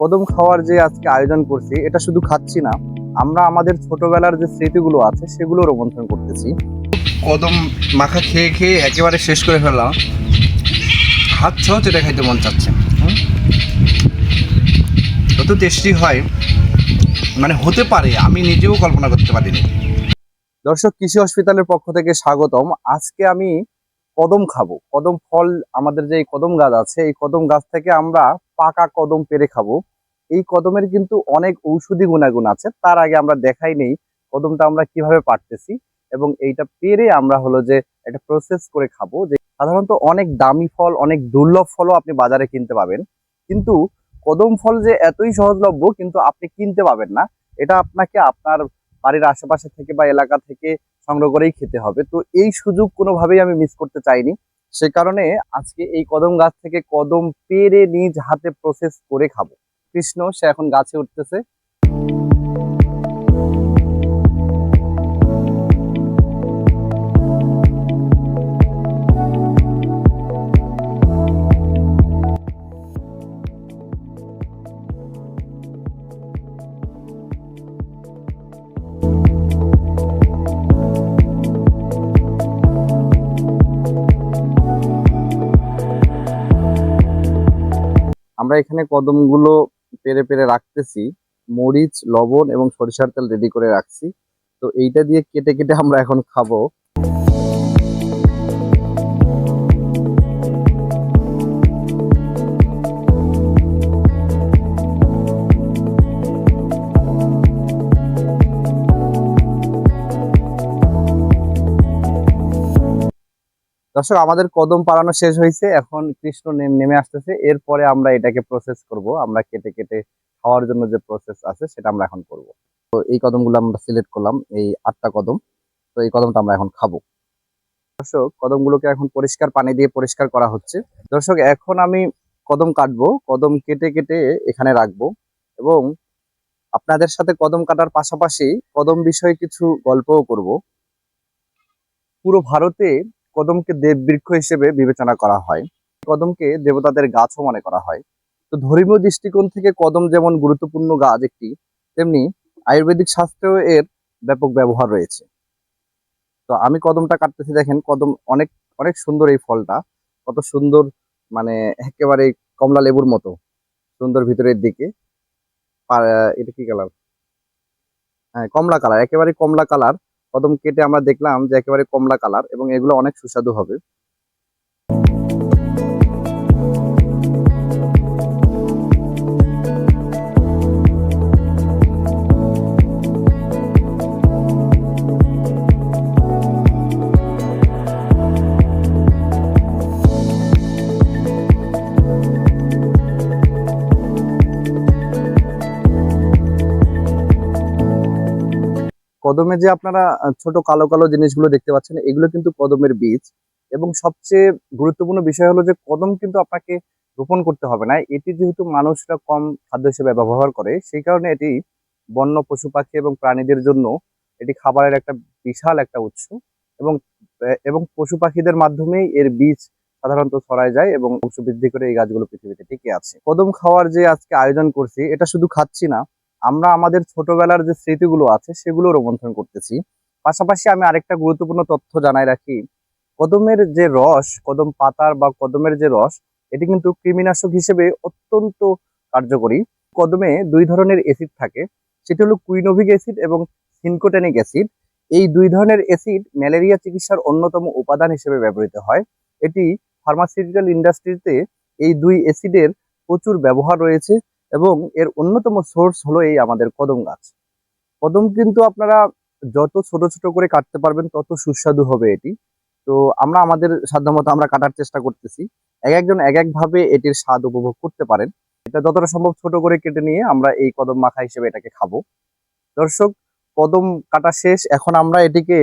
কদম খাওয়ার যে আজকে আয়োজন করছি এটা শুধু খাচ্ছি না আমরা আমাদের ছোটবেলার যে স্মৃতিগুলো আছে সেগুলো রোমন্থন করতেছি। কদম মাখা খেয়ে খেয়ে একেবারে শেষ করে ফেললাম। হাত সহ যেটা খাইতে মন চাচ্ছে যত টেস্টি হয় মানে হতে পারে আমি নিজেও কল্পনা করতে পারিনি। দর্শক কৃষি হসপিটালের পক্ষ থেকে স্বাগতম। আজকে আমি কদম খাব। কদম ফল আমাদের যে এই কদম গাছ আছে এই কদম গাছ থেকে আমরা পাকা কদম পেরে খাব। এই কদমের কিন্তু অনেক ঔষধি গুণাগুণ আছে। তার আগে আমরা দেখাই নেই কদমটা আমরা কীভাবে পারতেছি এবং এইটা পেরে আমরা হলো যে এটা প্রসেস করে খাব যে সাধারণত অনেক দামি ফল, অনেক দুর্লভ ফলও আপনি বাজারে কিনতে পাবেন। কিন্তু কদম ফল যে এতই সহজলভ্য কিন্তু আপনি কিনতে পাবেন না। এটা আপনাকে আপনার বাড়ির আশেপাশে থেকে বা এলাকা থেকে সংগ্রহ করেই খেতে হবে। তো এই সুযোগ কোনোভাবেই আমি মিস করতে চাইনি। সে কারণে আজকে এই কদম গাছ থেকে কদম পেরে নিজ হাতে প্রসেস করে খাব। কৃষ্ণ, সে এখন গাছে উঠতেছে। আমরা এখানে কদমগুলো পেরে পেরে রাখতেছি। মরিচ, লবণ এবং সরিষার তেল রেডি করে রাখছি। তো এইটা দিয়ে কেটে কেটে আমরা এখন খাব। দর্শক, আমাদের কদম পাড়ানো শেষ হয়েছে। এখন কৃষ্ণ নেম- আসতেছে। এরপরে আমরা এটাকে প্রসেস করব। আমরা কেটে কেটে খাওয়ার জন্য যে প্রসেস আছে, সেটা আমরা এখন করব। তো এই কদমগুলো আমরা সিলেক্ট করলাম, এই আটটা কদম। তো এই কদমটা আমরা এখন খাব। দর্শক, কদমগুলোকে এখন পরিষ্কার পানি দিয়ে পরিষ্কার করা হচ্ছে। দর্শক, এখন আমি কদম কাটবো। কদম কেটে কেটে এখানে রাখব এবং আপনাদের সাথে কদম কাটার পাশাপাশি কদম বিষয়ে কিছু গল্পও করব। পুরো ভারতে কদমকে দেববৃক্ষ হিসেবে বিবেচনা করা হয়। কদমকে দেবতাদের গাছও মনে করা হয়। তো ধর্মীয় দৃষ্টিকোণ থেকে কদম যেমন গুরুত্বপূর্ণ গাছ একটি, তেমনি আয়ুর্বেদিক শাস্ত্রেও এর ব্যাপক ব্যবহার রয়েছে। তো আমি কদমটা কাটতেছি, দেখেন কদম অনেক অনেক সুন্দর এই ফলটা। কত সুন্দর মানে একেবারে কমলা লেবুর মতো। সুন্দর ভিতরের দিকে। এটা কি কালার? হ্যাঁ কমলা কালার, একেবারে কমলা কালার। কদম কেটে আমরা দেখলাম যে একেবারে কমলা কালার এবং এগুলো অনেক সুস্বাদু হবে। কদমে যে আপনারা ছোট কালো কালো জিনিসগুলো দেখতে পাচ্ছেন, এগুলো কিন্তু কদমের বীজ। এবং সবচেয়ে গুরুত্বপূর্ণ বিষয় হলো যে, কদম কিন্তু আপনাকে রোপণ করতে হবে না। এটি যেহেতু মানুষরা কম খাদ্য হিসেবে ব্যবহার করে, সেই কারণে এটি বন্য, পশু পাখি এবং প্রাণীদের জন্য এটি খাবারের একটা বিশাল একটা উৎস। এবং এবং পশু পাখিদের মাধ্যমেই এর বীজ সাধারণত ছড়ায় যায় এবং বংশ বৃদ্ধি করে এই গাছগুলো পৃথিবীতে টিকে আছে। কদম খাওয়ার যে আজকে আয়োজন করছি, এটা শুধু খাচ্ছি না আমরা আমাদের ছোটবেলার যে স্মৃতিগুলো আছে, সেগুলো রোমন্থন করতেছি। পাশাপাশি আমি আরেকটা গুরুত্বপূর্ণ তথ্য জানাই রাখি। কদমের যে রস, কদম পাতার বা কদমের যে রস, এটি কিন্তু কৃমিনাশক হিসেবে অত্যন্ত কার্যকরী। কদমে দুই ধরনের অ্যাসিড থাকে। সেটি হলো কুইনোভিক অ্যাসিড এবং সিনকোটেনিক অ্যাসিড এই দুই ধরনের অ্যাসিড ম্যালেরিয়া চিকিৎসার অন্যতম উপাদান হিসেবে ব্যবহৃত হয়। এটি ফার্মাসিউটিক্যাল ইন্ডাস্ট্রিতে এই দুই অ্যাসিডের প্রচুর ব্যবহার রয়েছে। এবং এর অন্যতম সোর্স হলো এই আমাদের কদম গাছ। কদম কিন্তু আপনারা যত ছোট ছোট করে কাটতে পারবেন, তত সুস্বাদু হবে এটি। তো আমরা আমাদের সাধ্যমতো আমরা কাটার চেষ্টা করতেছি। এক একজন এক এক ভাবে এটির স্বাদ উপভোগ করতে পারেন। এটা যতটা সম্ভব ছোট করে কেটে নিয়ে আমরা এই কদম মাখা হিসেবে এটাকে খাব। দর্শক, কদম কাটা শেষ। এখন আমরা এটিকে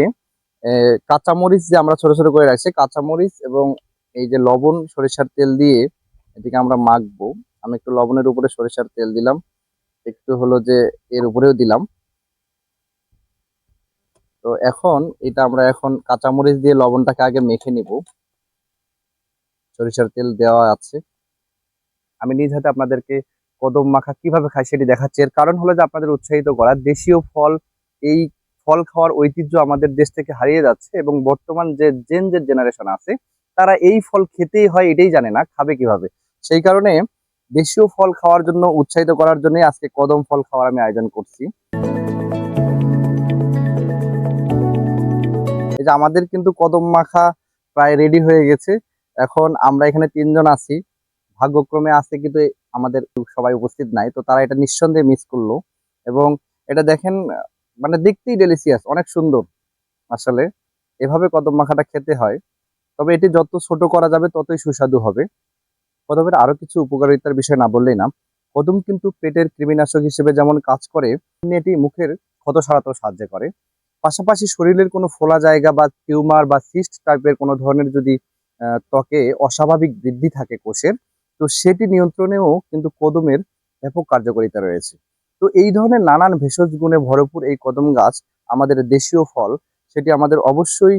কাঁচামরিচ যে আমরা ছোট ছোট করে রাখছি, কাঁচামরিচ এবং এই যে লবণ, সরিষার তেল দিয়ে এটিকে আমরা মাখবো। আমি একটু লবণের উপরে সরিষার তেল দিলাম। একটু হলো যে এর উপরেও দিলাম। তো এখন এটা আমরা এখন কাঁচামরিচ দিয়ে লবণটাকে আগে মেখে নিব। সরিষার তেল দেওয়া আছে। আমি নিজ হাতে আপনাদেরকে কদম মাখা কীভাবে খাই সেটি দেখাচ্ছি। এর কারণ হলো যে আপনাদের উৎসাহিত করা, দেশীয় ফল, এই ফল খাওয়ার ঐতিহ্য আমাদের দেশ থেকে হারিয়ে যাচ্ছে এবং বর্তমান যে জেন যে জেনারেশন আছে, তারা এই ফল খেতেই হয় এটাই জানে না, খাবে কীভাবে। সেই কারণে দেশীয় ফল খাওয়ার জন্য, উৎসাহিত করার জন্য আজকে কদম ফল খাওয়ার আমি আয়োজন করছি। এই যে আমাদের কিন্তু কদম মাখা প্রায় রেডি হয়ে গেছে। এখন আমরা এখানে তিনজন আছি। ভাগ্যক্রমে আছে কিন্তু আমাদের সবাই উপস্থিত নাই, তো তারা এটা নিঃসন্দেহে মিস করল। এবং এটা দেখেন মানে দেখতেই ডেলিসিয়াস অনেক সুন্দর। আসলে এভাবে কদম মাখাটা খেতে হয়। তবে এটি যত ছোট করা যাবে, ততই সুস্বাদু হবে। কদমের আরও কিছু উপকারিতার বিষয় না বললেই না। কদম কিন্তু পেটের কৃমিনাশক হিসেবে যেমন কাজ করে এটি মুখের ক্ষত সারাতেও সাহায্য করে। পাশাপাশি শরীরের কোনো ফোলা জায়গা বা টিউমার বা সিস্ট টাইপের কোনো ধরনের যদি ত্বকে অস্বাভাবিক বৃদ্ধি থাকে কোষের, তো সেটি নিয়ন্ত্রণেও কিন্তু কদমের ব্যাপক কার্যকারিতা রয়েছে। তো এই ধরনের নানান ভেষজ গুণে ভরপুর এই কদম গাছ আমাদের দেশীয় ফল, সেটি আমাদের অবশ্যই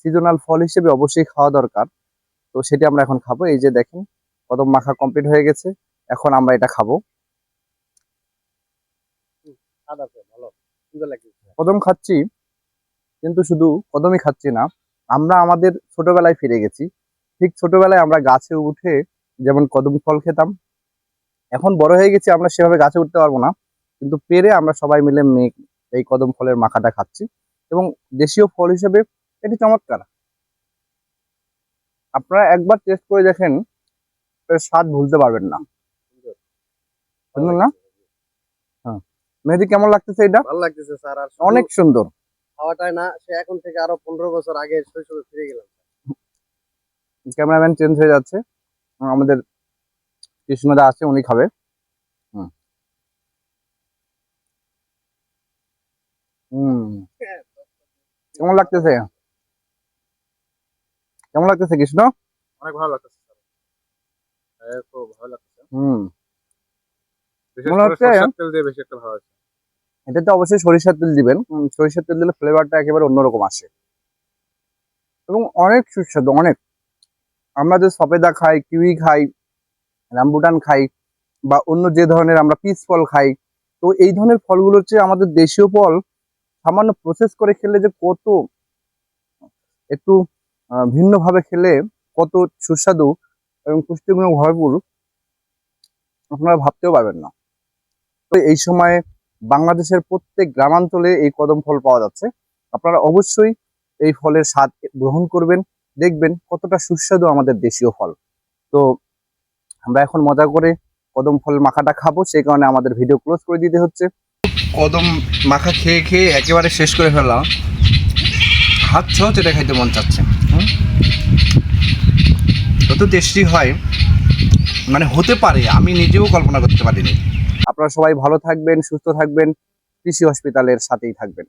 সিজনাল ফল হিসেবে অবশ্যই খাওয়া দরকার। তো সেটি আমরা এখন খাব। এই যে দেখেন কদম মাখা কমপ্লিট হয়ে গেছে। এখন আমরা এটা খাব। কদম খাচ্ছি কিন্তু শুধু কদমই খাচ্ছি না। আমরা আমাদের ছোটবেলায় ফিরে গেছি। ঠিক ছোটবেলায় আমরা গাছে উঠে যেমন কদম ফল খেতাম এখন বড় হয়ে গেছি আমরা সেভাবে গাছে উঠতে পারব না। কিন্তু পেরে আমরা সবাই মিলে মেঘ এই কদম ফলের মাখাটা খাচ্ছি। এবং দেশীয় ফল হিসেবে এটি চমৎকার। আপনারা একবার টেস্ট করে দেখেন এর স্বাদ ভুলতে পারবেন না। সুন্দর না? হ্যাঁ। মেহেদি কেমন লাগতেছে এটা? ভালো লাগতেছে স্যার। আর অনেক সুন্দর। খাওয়াটাই না সে এখন থেকে আরও পনেরো বছর আগে শৈশবে ফিরে গেলাম ক্যামেরাম্যান চেঞ্জ হয়ে যাচ্ছে। আহ, আমাদের কৃষ্ণদা আছে উনি খাবে। হুম। হুম। কেমন লাগতেছে? কেমন লাগতেছে কৃষ্ণ? অনেক ভালো লাগতেছে। খুব ভালো লাগতেছে। হুম। বিশেষ মনে করে হচ্ছে- সরষের তেল দিয়ে বেশি একটা ভালো লাগছে এটাতে অবশ্যই সরিষার তেল দিবেন। সরিষার তেল দিলে ফ্লেভারটা একেবারে অন্যরকম আসে। এবং অনেক সুস্বাদু অনেক। আমরা যে সফেদা খাই কিউই খাই রামবুটান খাই বা অন্য যে ধরনের আমরা পিস ফল খাই তো এই ধরনের ফলগুলোর চেয়ে আমাদের দেশীয় ফল। সামান্য প্রসেস করে খেলে যে কত একটু ভিন্নভাবে খেলে কত সুস্বাদু। এবং পুষ্টিগুণ ভরপুর, আপনারা ভাবতেও পারবেন না। তো এই সময়ে বাংলাদেশের প্রত্যেক গ্রামাঞ্চলে এই কদম ফল পাওয়া যাচ্ছে। আপনারা অবশ্যই এই ফলের স্বাদ গ্রহণ করবেন, দেখবেন কতটা সুস্বাদু আমাদের দেশীয় ফল। তো আমরা এখন মজা করে কদম ফল মাখাটা খাব সেই কারণে আমাদের ভিডিও ক্লোজ করে দিতে হচ্ছে। কদম মাখা খেয়ে খেয়ে একেবারে শেষ করে ফেললাম। হাত সহজ এটা খাইতে মন চাচ্ছে। যত টেস্টি হয় মানে হতে পারে, আমি নিজেও কল্পনা করতে পারিনি। আপনারা সবাই ভালো থাকবেন, সুস্থ থাকবেন, কৃষি হসপিটালের সাথেই থাকবেন।